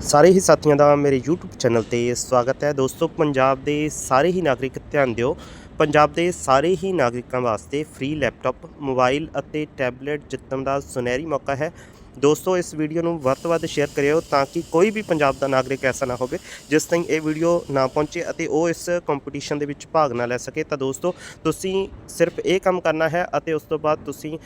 ਸਾਰੇ ਹੀ ਸਾਥੀਆਂ ਦਾ ਮੇਰੇ YouTube ਚੈਨਲ ਤੇ ਸਵਾਗਤ ਹੈ। ਦੋਸਤੋ, ਪੰਜਾਬ ਦੇ ਸਾਰੇ ਹੀ ਨਾਗਰਿਕ ਧਿਆਨ ਦਿਓ। ਪੰਜਾਬ ਦੇ ਸਾਰੇ ਹੀ ਨਾਗਰਿਕਾਂ ਵਾਸਤੇ ਫ੍ਰੀ ਲੈਪਟਾਪ ਮੋਬਾਈਲ ਅਤੇ ਟੈਬਲੇਟ ਜਿੱਤਣ ਦਾ ਸੁਨਹਿਰੀ ਮੌਕਾ ਹੈ। ਦੋਸਤੋ, ਇਸ ਵੀਡੀਓ ਨੂੰ ਵੱਧ ਤੋਂ ਵੱਧ ਸ਼ੇਅਰ ਕਰਿਓ ਤਾਂ ਕਿ ਕੋਈ ਵੀ ਪੰਜਾਬ ਦਾ ਨਾਗਰਿਕ ਐਸਾ ਨਾ ਹੋਵੇ ਜਿਸ ਤਾਈਂ ਇਹ ਵੀਡੀਓ ਨਾ ਪਹੁੰਚੇ ਅਤੇ ਉਹ ਇਸ ਕੰਪੀਟੀਸ਼ਨ ਦੇ ਵਿੱਚ ਭਾਗ ਨਾ ਲੈ ਸਕੇ। ਤਾਂ ਦੋਸਤੋ, ਤੁਸੀਂ ਸਿਰਫ ਇਹ ਕੰਮ ਕਰਨਾ ਹੈ ਅਤੇ ਉਸ ਤੋਂ ਬਾਅਦ ਤੁਸੀਂ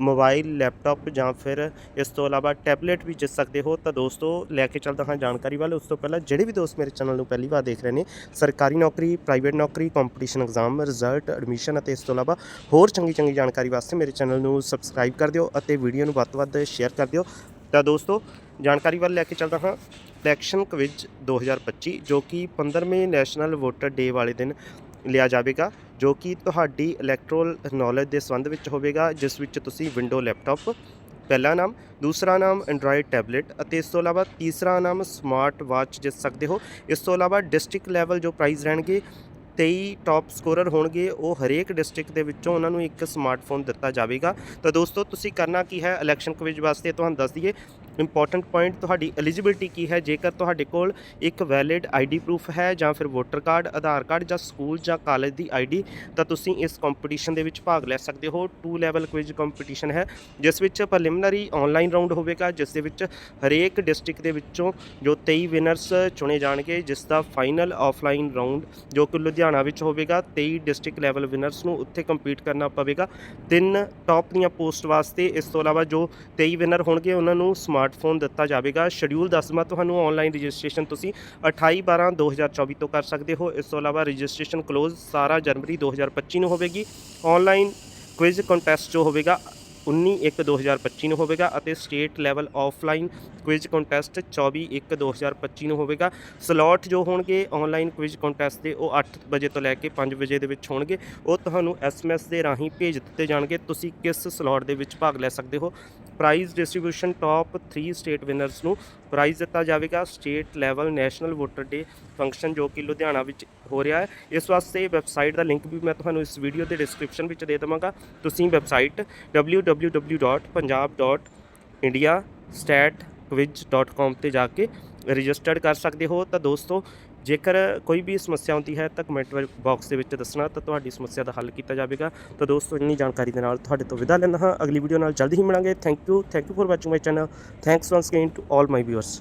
ਮੋਬਾਈਲ, ਲੈਪਟਾਪ ਜਾਂ ਫਿਰ ਇਸ ਤੋਂ ਇਲਾਵਾ ਟੈਬਲੇਟ ਵੀ ਜਿੱਤ ਸਕਦੇ ਹੋ। ਤਾਂ ਦੋਸਤੋ, ਲੈ ਕੇ ਚੱਲਦਾ ਹਾਂ ਜਾਣਕਾਰੀ ਵੱਲ। ਉਸ ਤੋਂ ਪਹਿਲਾਂ ਜਿਹੜੇ ਵੀ ਦੋਸਤ ਮੇਰੇ ਚੈਨਲ ਨੂੰ ਪਹਿਲੀ ਵਾਰ ਦੇਖ ਰਹੇ ਨੇ, ਸਰਕਾਰੀ ਨੌਕਰੀ, ਪ੍ਰਾਈਵੇਟ ਨੌਕਰੀ ਕੰਪੀਟੀਸ਼ਨ ਐਗਜ਼ਾਮ ਰਿਜ਼ਲਟ ਐਡਮਿਸ਼ਨ ਅਤੇ ਇਸ ਤੋਂ ਇਲਾਵਾ ਹੋਰ ਚੰਗੀ ਚੰਗੀ ਜਾਣਕਾਰੀ ਵਾਸਤੇ ਮੇਰੇ ਚੈਨਲ ਨੂੰ ਸਬਸਕ੍ਰਾਈਬ ਕਰ ਦਿਓ ਅਤੇ ਵੀਡੀਓ ਨੂੰ ਵੱਧ ਤੋਂ ਵੱਧ ਸ਼ੇਅਰ ਕਰ ਦਿਓ। ਤਾਂ ਦੋਸਤੋ, ਜਾਣਕਾਰੀ ਵੱਲ ਲੈ ਕੇ ਚੱਲਦਾ ਹਾਂ। ਇਲੈਕਸ਼ਨ ਕਵਿਜ 2025 ਜੋ ਕਿ 15ਵੇਂ ਨੈਸ਼ਨਲ ਵੋਟਰ ਡੇ ਵਾਲੇ ਦਿਨ ਲਿਆ ਜਾਵੇਗਾ। ਜੋ ਕਿ ਤੁਹਾਡੀ ਇਲੈਕਟ੍ਰੋਲ ਨੌਲੇਜ ਦੇ ਸੰਬੰਧ ਵਿੱਚ ਹੋਵੇਗਾ, ਜਿਸ ਵਿੱਚ ਤੁਸੀਂ ਵਿੰਡੋ ਲੈਪਟਾਪ ਪਹਿਲਾ ਨਾਮ, ਦੂਸਰਾ ਨਾਮ ਐਂਡਰੋਇਡ ਟੈਬਲੇਟ ਅਤੇ ਇਸ ਤੋਂ ਇਲਾਵਾ ਤੀਸਰਾ ਨਾਮ ਸਮਾਰਟ ਵਾਚ ਜਿੱਤ ਸਕਦੇ ਹੋ। ਇਸ ਤੋਂ ਇਲਾਵਾ ਡਿਸਟ੍ਰਿਕਟ ਲੈਵਲ ਜੋ ਪ੍ਰਾਈਜ਼ ਰਹਿਣਗੇ 23 ਟਾਪ ਸਕੋਰਰ ਹੋਣਗੇ। ਉਹ ਹਰੇਕ ਡਿਸਟ੍ਰਿਕਟ ਦੇ ਵਿੱਚੋਂ ਉਹਨਾਂ ਨੂੰ ਇੱਕ ਸਮਾਰਟਫੋਨ ਦਿੱਤਾ ਜਾਵੇਗਾ। ਤਾਂ ਦੋਸਤੋ, ਤੁਸੀਂ ਕਰਨਾ ਕੀ ਹੈ? ਇਲੈਕਸ਼ਨ ਕੁਇਜ਼ ਵਾਸਤੇ ਤੁਹਾਨੂੰ ਦੱਸ ਦਈਏ। ਇੰਪੋਰਟੈਂਟ ਪੁਆਇੰਟ ਤੁਹਾਡੀ ਐਲੀਜੀਬਿਲਟੀ ਕੀ ਹੈ? ਜੇਕਰ ਤੁਹਾਡੇ ਕੋਲ ਇੱਕ ਵੈਲਿਡ ਆਈਡੀ ਪ੍ਰੂਫ ਹੈ ਜਾਂ ਫਿਰ ਵੋਟਰ ਕਾਰਡ ਆਧਾਰ ਕਾਰਡ ਜਾਂ ਸਕੂਲ ਜਾਂ ਕਾਲਜ ਦੀ ਆਈਡੀ ਤਾਂ ਤੁਸੀਂ ਇਸ ਕੰਪੀਟੀਸ਼ਨ ਦੇ ਵਿੱਚ ਭਾਗ ਲੈ ਸਕਦੇ ਹੋ। ਟੂ ਲੈਵਲ ਕੁਇਜ਼ ਕੰਪੀਟੀਸ਼ਨ ਹੈ, ਜਿਸ ਵਿੱਚ ਪ੍ਰੀਲਿਮਿਨਰੀ ਆਨਲਾਈਨ ਰਾਊਂਡ ਹੋਵੇਗਾ, ਜਿਸ ਦੇ ਵਿੱਚ ਹਰੇਕ ਡਿਸਟ੍ਰਿਕਟ ਦੇ ਵਿੱਚੋਂ ਜੋ 23 ਵਿਨਰਸ ਚੁਣੇ ਜਾਣਗੇ, ਜਿਸ ਦਾ ਫਾਈਨਲ ਆਫਲਾਈਨ ਰਾਊਂਡ ਜੋ ਕਿ ਲੁਧਿਆਣਾ ਵਿੱਚ ਹੋਵੇਗਾ। 23 ਡਿਸਟ੍ਰਿਕਟ ਲੈਵਲ ਵਿਨਰਸ ਨੂੰ ਉੱਥੇ ਕੰਪੀਟ ਕਰਨਾ ਪਵੇਗਾ। ਤਿੰਨ ਟੌਪ ਦੀਆਂ ਪੋਸਟ ਵਾਸਤੇ ਇਸ ਤੋਂ ਇਲਾਵਾ ਜੋ 23 ਵਿਨਰ ਹੋਣਗੇ, ਉਹਨਾਂ ਨੂੰ ਸਮਾਰਟਫੋਨ ਦਿੱਤਾ ਜਾਵੇਗਾ। ਸ਼ਡਿਊਲ ਦੱਸਦਾ ਤੁਹਾਨੂੰ ਆਨਲਾਈਨ ਰਜਿਸਟ੍ਰੇਸ਼ਨ ਤੁਸੀਂ 28 12 2024 ਤੋਂ ਕਰ ਸਕਦੇ ਹੋ। ਇਸ ਤੋਂ ਇਲਾਵਾ ਰਜਿਸਟ੍ਰੇਸ਼ਨ ਕਲੋਜ਼ 17 ਜਨਵਰੀ 2025 ਨੂੰ ਹੋਵੇਗੀ। ਆਨਲਾਈਨ ਕੁਇਜ਼ ਕੰਟੈਸਟ ਜੋ ਹੋਵੇਗਾ 19 1 2025 ਨੂੰ ਹੋਵੇਗਾ ਅਤੇ state level offline quiz contest 24 1 2025 ਨੂੰ ਹੋਵੇਗਾ। ਸਲੋਟ ਜੋ ਹੋਣਗੇ ਆਨਲਾਈਨ ਕੁਇਜ਼ ਕੰਟੈਸਟ ਦੇ, ਉਹ 8 ਵਜੇ ਤੋਂ ਲੈ ਕੇ 5 ਵਜੇ ਦੇ ਵਿੱਚ ਹੋਣਗੇ। ਉਹ ਤੁਹਾਨੂੰ ਐਸਐਮਐਸ ਦੇ ਰਾਹੀਂ ਭੇਜ ਦਿੱਤੇ ਜਾਣਗੇ। ਤੁਸੀਂ ਕਿਸ ਸਲੋਟ ਦੇ ਵਿੱਚ ਭਾਗ ਲੈ ਸਕਦੇ ਹੋ। Prize distribution top 3 state winners ਨੂੰ ਪ੍ਰਾਈਜ਼ ਦਿੱਤਾ ਜਾਵੇਗਾ state level national voter day function ਜੋ ਕਿ ਲੁਧਿਆਣਾ ਵਿੱਚ ਹੋ ਰਿਹਾ ਹੈ। ਇਸ ਵਾਸਤੇ ਵੈਬਸਾਈਟ ਦਾ ਲਿੰਕ ਵੀ ਮੈਂ ਤੁਹਾਨੂੰ ਇਸ ਵੀਡੀਓ ਦੇ ਡਿਸਕ੍ਰਿਪਸ਼ਨ ਵਿੱਚ ਦੇ ਦੇਵਾਂਗਾ। ਤੁਸੀਂ ਵੈਬਸਾਈਟ www.punjab.indiastatquiz.com ਤੇ ਜਾ ਕੇ ਰਜਿਸਟਰਡ ਕਰ ਸਕਦੇ ਹੋ, ਤਾਂ ਦੋਸਤੋ, ਜੇਕਰ ਕੋਈ ਵੀ ਸਮੱਸਿਆ ਹੁੰਦੀ ਹੈ, ਤਾਂ ਕਮੈਂਟ ਬਾਕਸ ਦੇ ਵਿੱਚ ਦੱਸਣਾ, ਤਾਂ ਤੁਹਾਡੀ ਸਮੱਸਿਆ ਦਾ ਹੱਲ ਕੀਤਾ ਜਾਵੇਗਾ। ਤਾਂ ਦੋਸਤੋ, ਇੰਨੀ ਜਾਣਕਾਰੀ ਦੇ ਨਾਲ ਤੁਹਾਡੇ ਤੋਂ ਵਿਦਾ ਲੈਂਦਾ ਹਾਂ। ਅਗਲੀ ਵੀਡੀਓ ਨਾਲ ਜਲਦੀ ਹੀ ਮਿਲਾਂਗੇ। Thank you thank you for watching my channel thanks once again to all my viewers